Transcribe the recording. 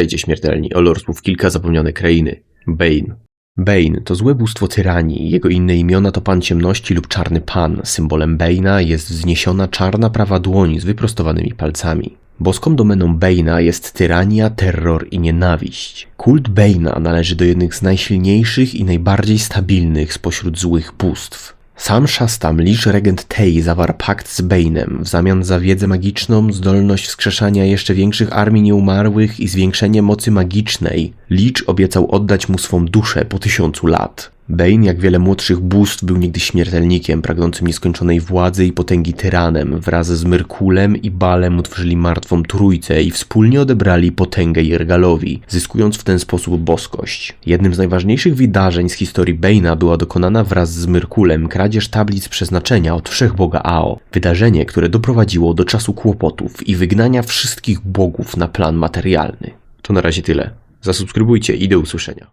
Witajcie śmiertelni, o lore słów kilka zapomniane krainy. Bane. Bane to złe bóstwo tyranii, jego inne imiona to Pan Ciemności lub Czarny Pan. Symbolem Bane'a jest wzniesiona czarna prawa dłoń z wyprostowanymi palcami. Boską domeną Bane'a jest tyrania, terror i nienawiść. Kult Bane'a należy do jednych z najsilniejszych i najbardziej stabilnych spośród złych bóstw. Sam Shastam, Licz Regent Tei, zawarł pakt z Bane'em w zamian za wiedzę magiczną, zdolność wskrzeszania jeszcze większych armii nieumarłych i zwiększenie mocy magicznej. Licz obiecał oddać mu swą duszę po tysiącu lat. Bane, jak wiele młodszych bóstw, był niegdyś śmiertelnikiem, pragnącym nieskończonej władzy i potęgi tyranem. Wraz z Myrkulem i Balem utworzyli martwą trójcę i wspólnie odebrali potęgę Jergalowi, zyskując w ten sposób boskość. Jednym z najważniejszych wydarzeń z historii Bane'a była dokonana wraz z Myrkulem kradzież tablic przeznaczenia od wszechboga Ao. Wydarzenie, które doprowadziło do czasu kłopotów i wygnania wszystkich bogów na plan materialny. To na razie tyle. Zasubskrybujcie i do usłyszenia.